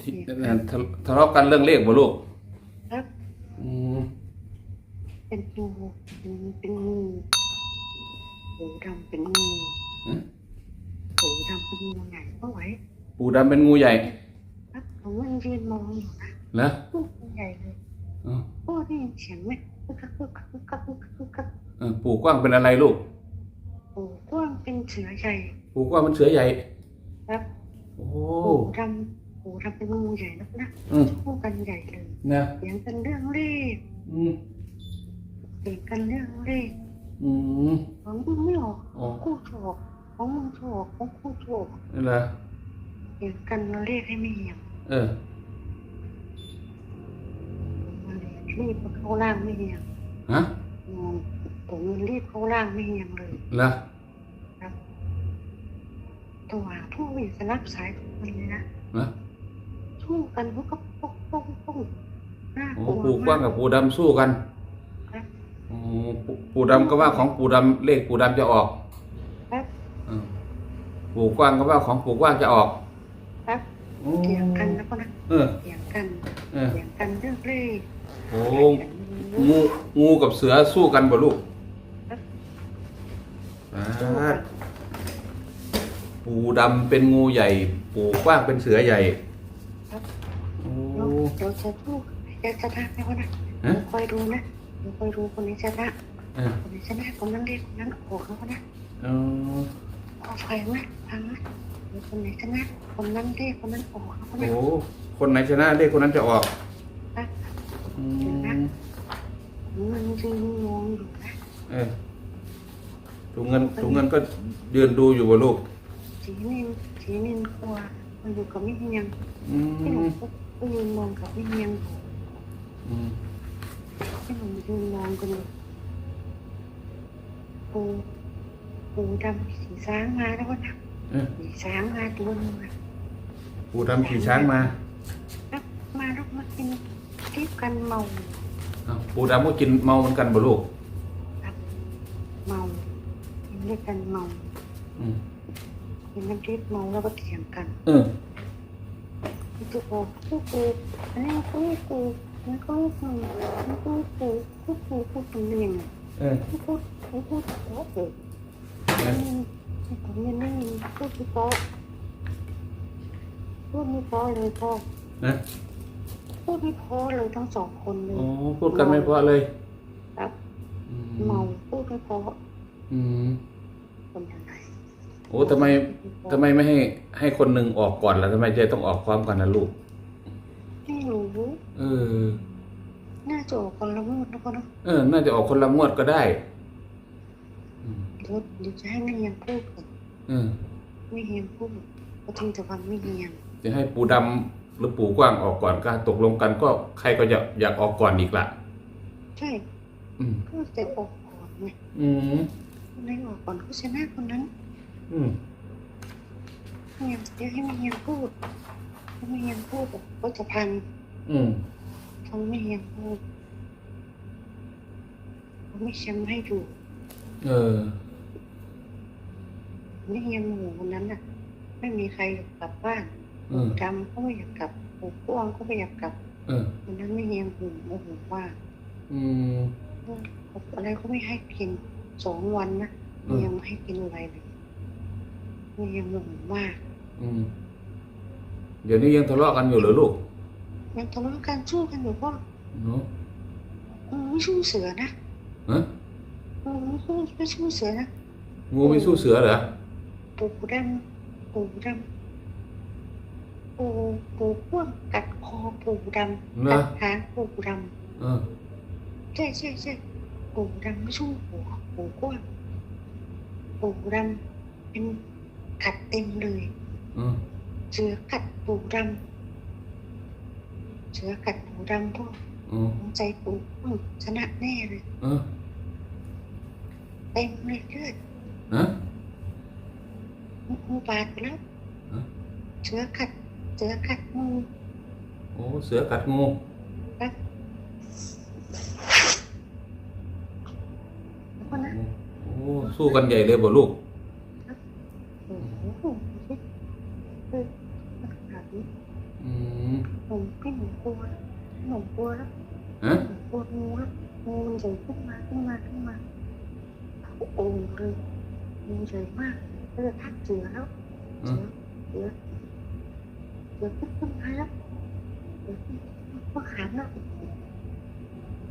ที่ทะทะเลาะกันเรื่องเลขบ่ลูกครับอืมเป็นงูเป็นเป็นงูหูดำเป็นงูอืมหูดำเป็นงูใหญ่ก็ไหวปู่ดำเป็นงูใหญ่ครับผมมันยืนมองอยู่นะเหรองูใหญ่เลยอ๋อพ่อได้ยินเสียงไหมคึกคักคึกคักคึกคักคึกคักคึกคักเออปู่กว้างเป็นอะไรลูกหูกว้างเป็นเสือใหญ่ ปู่กว้างเป็นเสือใหญ่ ครับ โอ้หูดำ หูดำเป็นงูใหญ่นักนะอืมคู่กันใหญ่เลยนะเสียงกันเรื่องเลขอืมเสียงกันเรื่องเลขอืมของมึงไม่ออกอ๋อคู่โชคของมึงโชคของคู่โชคนี่แหละเสียงกันเลขให้ไม่เหี่ยมเออมันรีบเข้าล่างไม่เหี่ยมฮะอืมผมมันรีบเข้าล่างไม่เหี่ยมเลยเหรอตัวผู้มีสนับสายทุกคนเลยนะเหรอ สู้กันพวกก็ปุ๊กปุ๊กปุ๊กน่าโอ้กลัวปู่กว้างมากกับปู่ดำสู้กันครับโอ้ปู่ปู่ดำก็ว่าของปู่ดำเลขปู่ดำจะออกครับเออปู่กว้างก็ว่าของปู่กว้างจะออกครับโอ้เถียงกันแล้วก็นะเออเถียงกันเออเถียงกันเรื่องเลขโอ้งูงูกับเสือสู้กันบ่ลูกอ่าปู่ดำเป็นงูใหญ่ ปู่กว้างเป็นเสือใหญ่ครับโอ้แล้ว เดี๋ยวจะพูดจะชนะไหมวะนะฮะคอยดูนะคอยดูคนนี้ชนะเออคนนี้ชนะคนนั้นเลขคนนั้นโอ้เขานะเออเอาไฟไหมพังนะคนไหนชนะคนนั้นเลขคนนั้นโอ้เขาโอ้นะคนไหนชนะเลขคนนั้นจะออกอืมมันยืนงงอยู่นะเออถุงเงินถุงเงินก็ยืนดูอยู่บ่ลูกสีนินสีนินกลัวมันอยู่กับไมิเฮียงอืที่หนูมก็ ยืนมองกับมิเฮียงอยู่อืมที่หนูยืนมองกันอยู่ปูปูดำสีช้างมาแล้วนะเออสีช้างมาตัวนึงอะปู่ดำขี่ช้างมาแล้วมาแล้วมากินทิพกันเมาอ้าวปู่ดำก็กินเมาเหมือนกันบ่ลูกครับเมากินด้วยกันเมาอืมกินน้ำทิพเมาแล้วก็เถียงกัน เออ กูกูกูกูอันนี้กูกูอันนี้กูกูอันนี้กูกูกูกูกูกูเรียนเออกูกูกูกูกูกูเออผมยังไม่มีพูดไม่พอพูดไม่พอเลยพ่อนะพูดไม่พอเลยทั้งสองคนเลยโอ้พูดกันไม่เพราะเลยครับอืเมาพูดไม่พออืมคนยังไง โอ้ทำไมทำไมไม่ให้ให้คนหนึ่งออกก่อนล่ะทำไมจะต้องออกพร้อมกันนะลูก ไม่รู้เออ น่าจะออกคนละมุดแล้วก็เนาะเออ น่าจะออกคนละงวดก็ได้อืมเดี๋ยวเดี๋ยวจะให้ไม่เฮียงพูดก่อนเออไม่เฮียงพูดก็ทิ้งแต่วันไม่เฮียงจะให้ปูดำหรือปูกว้างออกก่อนก็ตกลงกันก็ใครก็จะอยากออกก่อนอีกละใช่อืมก็จะออกก่อนไงอืม คนไหนออกก่อนก็ชนะคนนั้น อืมเฮียงเดี๋ยวให้ไม่เฮียงพูดถ้าไม่เฮียงพูดก็จะพังอืมทำไม่เฮียงพูดเขาไม่แชมป์ให้ดูเออไม่เฮียงหมู่คนนั้นน่ะ ไม่มีใครอยากกลับบ้านเออดำก็ไม่อยากกลับปู่กว้างก็ไม่อยากกลับเออวันนั้นไม่เฮียงหูโมโหว่าอืมอะไรก็ไม่ให้กินสองวันนะอืมยังไม่ให้กินอะไรเลยไม่เฮียงโมโหมาก อืม เดี๋ยวนี้ยังทะเลาะกันอยู่เหรอลูกยังทะเลาะกันสู้กันอยู่ก็เนาะเออไม่สู้เสือนะฮะเออไม่สู้ไม่สู้เสือนะงูไม่สู้เสือเหรอปู่ดำปู่ดำปู่ปู่กว้างกัดคอปู่ดำเหรกัอดหางปู่ดเออำใช่ใช่ใช่ปู่ดำไม่สู้ปู่ปู่กว้างปู่ดำเป็น กัดเต็มเลยเออเสือกัดปู่ดำเสือกัดปู่ดำพ่อเออสงใจปู่กว้างชนะแน่เลยเออเต็มเลยเลือดฮะงูบาดไปแล้วฮะเสือกัดเสือกัดงูโอ้เสือกัดงูครับแล้วก็นะโอ้สู้กันใหญ่เลยบ่ลูก โอ้โหเออขนาดนี้ อืม ลัวหนูกลัวแล้ว ฮะ หนูกลัวงูแล้วงูมันใหญ่ขึ้นมาขึ้นมาขึ้นมา โอ่งเลยงูใหญ่มากก็จะทักเสือแล้วอืเสือมเสือเสือขึ้นต้นไม้แล้วเสือขึ้นต้นขามแล้ว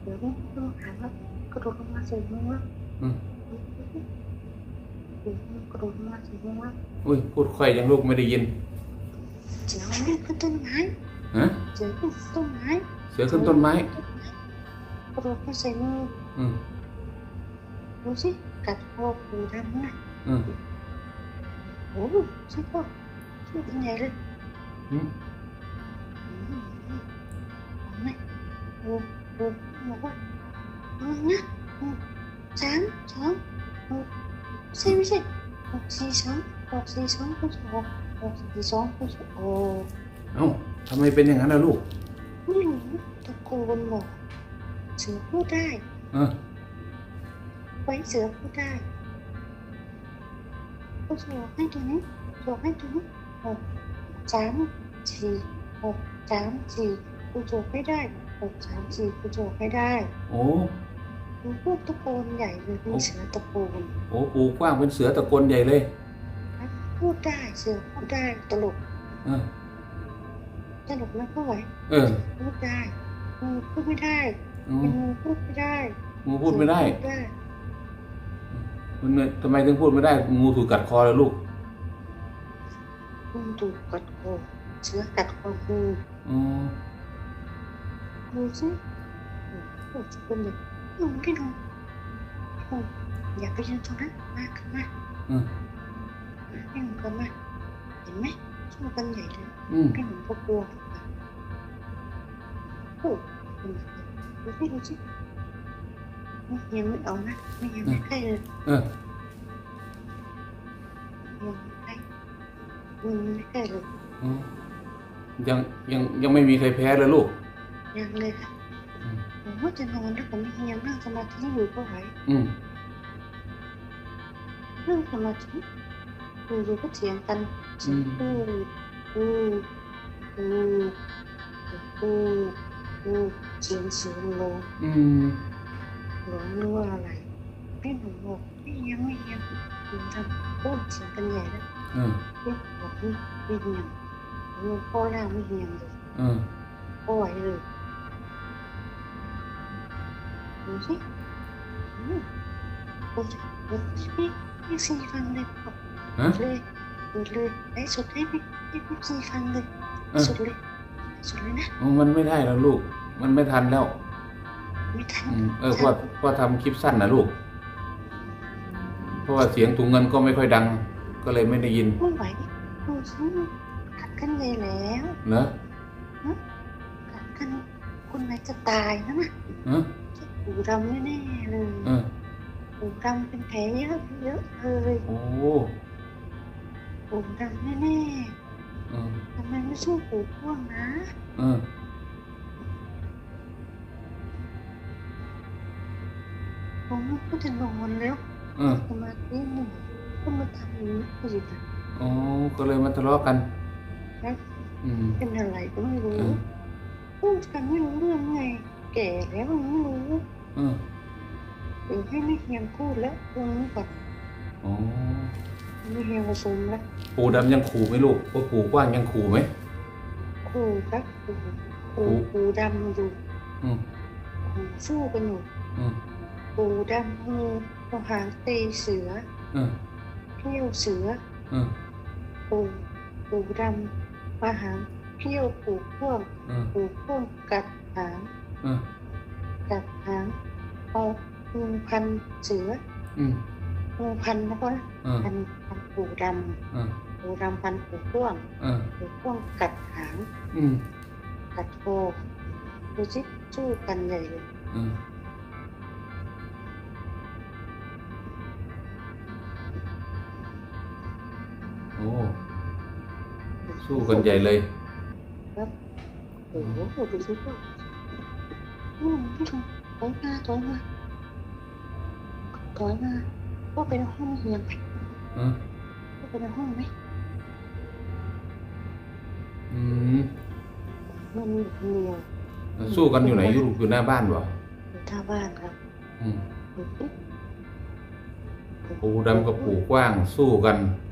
เสือขึ้นต้นขามแล้วกระโดดลงมาใส่งูแล้วอืมเสือกระโดดลงมาใส่งูแล้วอุ้ยพูดค่อยยังลูกไม่ได้ยินเสือมันวิ่งขึ้นต้นไม้ฮะเสือขึ้นต้นไม้เสือขึ้นต้นไม้กระโดดมาใส่งูอืม ดูสิกัดคอปูดำนะอืมโอ้โหชิพ่อชื่อเป็นไงเลยอืมอืมเอาไหมโอ้โหบอกว่าเอานะอืมสามสองหกใช่ไม่ใช่หกสี่สองหกสี่สองผู้ชมหกสี่สองผู้ชมโอ้เอ้าทำไมเป็นอย่างนั้นล่ะลูกไม่รู้ตะโกนบอกเสือพูดได้เออ ไว้เสือพูดได้ก็จะบอกให้ตัวนี้บอกให้ตัวนี้หกสามสี่หกสามสี่กูจบไม่ได้หกสามสี่กูจบไม่ได้โอ้กูพูดตะโกนใหญ่เลยมีเสือตะโกนโอ้ปูกว้างเป็นเสือตะโกนใหญ่เลยพูดได้เสือพูดได้ตลกเออตลกแล้วก็ไหวเออ พูดได้งูพูดไม่ได้อืมเป็นงูพูดไม่ได้งูพูดไม่ได้ เสือพูดได้มันไม่ทำไมถึงพูดไม่ได้ งูถูกกัดคอแล้วลูกงูถูกกัดคอเสือกัดคองูอ๋อดูสิโอ้จะเป็นอย่างหนูพี่หนูโอ้อย่าไปยืนตรงนั้นมาขึ้นมาอืมพี่หนูกันมาเห็นไหมสู้กันใหญ่เลยอืมพี่หนูก็กลัวโอ้ดูสิดูสิไม่ ยังไม่เอานะไม่ยังไม่ใกล้เลยเออยังไม่ใกล้ยังไม่ใกล้เลยอ๋อยังยังยังไม่มีใครแพ้เลยลูก ยังเลยค่ะอืมผมว่าจะนอนแล้วผมไม่ยังนั่งสมาธิอยู่ก็ไหวอืมนั่งสมาธิอยู่ๆก็เถียงกันเถียงกูกูกูกูกูเสียงเสียงลงอืม หลงรู้ว่าอะไรพี่หนูบอกไม่ยังไม่ยังหนูทำโอ้เสียงกันใหญ่แล้วเออพี่บอกไม่ไม่ยังหนูพ่อล่างไม่ยังเลยเออพ่อไหวเลยดูสิอืมโอ้ยโอ้ยพี่พี่ซีฟังเลยบอกฮะเลยเปิดเลยไอ้สุดให้พี่พี่พี่ซีฟังเลยเออสุดเลยสุดเลยนะอ๋อมันไม่ได้แล้วลูก มันไม่ทันแล้ว ไม่ทันอืมเออเพราะเพราะทำคลิปสั้นนะลูก เพราะว่าเสียงถุงเงินก็ไม่ค่อยดัง ก็เลยไม่ได้ยินไม่ไหวดูสิกัดกันเลยแล้วเหรอกัดกันคนไหนจะตายนะน่ะเออหูดำแน่ๆเลยเออหูดำเป็นแผลเยอะเยอะเลยโอ้หูดำแน่เออๆทำไมไม่สู้หูพ่วงนะ เออ ผมก็จะนอนแล้วเออสมาธิหนึ่งก็มาทำอย่างนี้อีกอะอ๋อก็เลยมาทะเลาะกันแล้วอืมเป็นอะไรก็ไม่รู้เออพูดกันไม่รู้เรื่องไง แก่แล้วยังไม่รู้เออเดี๋ยวให้ไม่เฮียงพูดแล้วตรงนี้ก่อนอ๋อไม่เฮียงผสมแล้วปูดำยังขู่ไหมลูกว่าปูกว้างยังขู่ไหมคู่ครับคู่คู่ปูดำอยู่อืมคู่สู้กันอยู่อืม ปูดำงูตัวหางตีเสือเออเขี้ยวเสือเออปูปูดำมาหางเขี้ยวปูพ่วงเออปูพ่วงกัดหางเออกัดหางเอางูพันเสืออืมงูพันนะพ่อนะเออพันพันปูดเออำปูดำพันปูพ่วงเออปูพ่วงกัดหางอืมกัดคอดูสิสู้กันใหญ่เลย อืมโอ้สู้กันใหญ่เลยโอ้โหดูสิพ่ออืมพี่ชมถอยมาถอยมาถอยมาพ่อไปในห้องเฮียงไปเออพ่อไปในห้องไหมอืมนมันอยู่คนเดียวสู้กันอยู่ไหนอยู่อยู่หน้าบ้านบ่อยู่ท่าบ้านครับ อืมอยู่ปุ๊บปูดำกับปูกว้างสู้กันเออ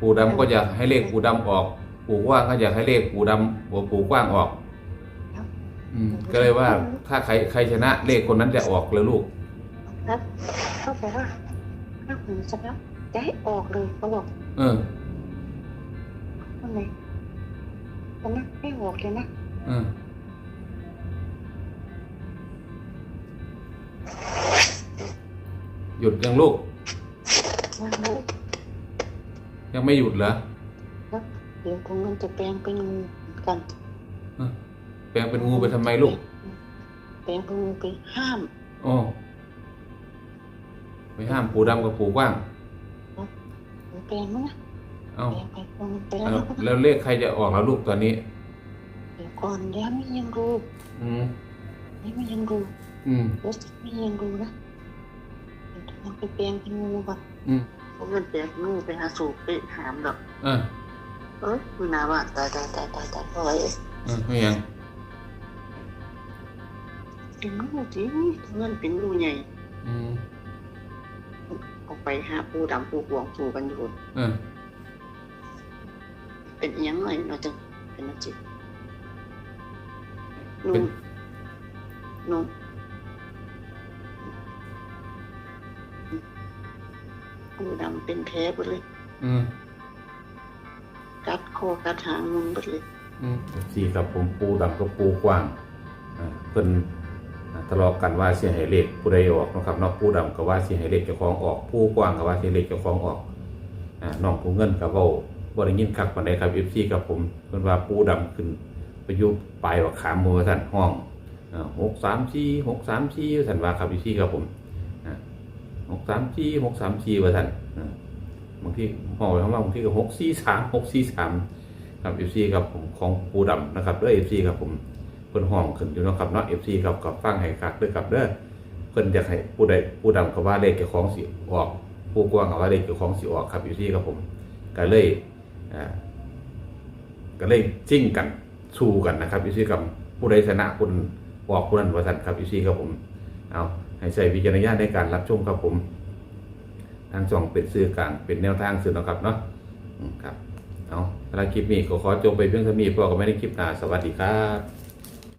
ปูดำก็อยากให้เลขปูดำออก ปูกว้างก็อยากให้เลขปูดำหัวปูกว้างออกอืมก็เลยว่าถ้าใครใครชนะเลขคนนั้นจะออกเลยลูกครับเขาบอกว่าถ้าผมชนะจะให้ออกเลยเขาบอก เออว่าไงชนะให้ออกเลยนะเออหยุดยังลูกว่าลูก ยังไม่หยุดเหรอเดี๋ยวผมมันจะแปลงเป็นงูกันแปลงเป็นงูไปทำไมลูก แปลงเป็นงูไปห้ามโอ้ไม่ห้ามปูดำกับปูกว้างแปลงมั้งนะเอ้าแปลงไปตรงไปเอาแล้วแล้วเลขใครจะออกแล้วลูกตอนนี้เดี๋ยวก่อนเดี๋ยวไม่ยังรู้อืมนี่ไม่ยังรู้อืมรู้สึกไม่ยังรู้นะเดี๋ยวมันไปแปลงเป็นงูก่อนอืม ผมเงินแปลงเป็นงูไปหาสูบไปหามดอก เออ เอ้ยคุณนาว่าตายตายตายตายตายพอไว้เออไม่ยังเป็นงูจริงเงินเป็นงูใหญ่อืมออกไปหาปูดำปูกวางสู่กันอยู่เออเป็นอิหยังไงเราจะเป็นอาจิตนุ่เป็นมนุ่ม ปูดำเป็นแผลหมดเลย อืมกัดคอกัดหางมุนหมดเลย อืมสี่ครับผมปูดำกับปูกว้างอ่าเพิ่นอ่าทะเลาะกันว่าสิให้เลขผู้ใดออกเนาะครับเนาะปูดำก็ว่าสิให้เลขเจ้าของออกปูกว้างก็ว่าสิให้เลขเจ้าของออกอ่าน้องผู้เงินก็เว้าบ่ได้ยินคักปานใดครับ FC ครับผมเพิ่นว่าปูดำขึ้นไปอยู่ปลายว่าขามมือท่านห้องอ่า634 634ว่าท่านว่าครับ FC ครับผมอ่า 634 634ว่าท่านอ่าบางทีห้อข้างล่าบางทีก็643 643ครับ FC ครับของปูดำนะครับด้วเอ FC ครับผมเพิ่นห้องขึ้นอยู่นะครับเนาะ FC ครับกับฟังให้คักด้อครับเด้อเพิ่นอยากให้ผู้ใดผู้ดำก็ว่าเลขเจ้าของสิออก ผู้กว้างก็ว่าเลขเจ้าของสิออกครับ FC ครับผมก็เลยอ่าก็เลยจิ้งกันสู้กันนะครับ FC ครับผู้ใดชนะคนออกคนนั้นว่าซั่นครับ FC ครับผมเอา ให้ใช้วิจารณญาณในการรับชมครับผม ทางช่องเป็นสื่อกลางเป็นแนวทางสื่อนะครับเนาะครับเอาสำหรับคลิปนี้ก็ขอจบไปเพียงเท่านี้เพราะก็ไม่ได้คลิปหน้าสวัสดีครับ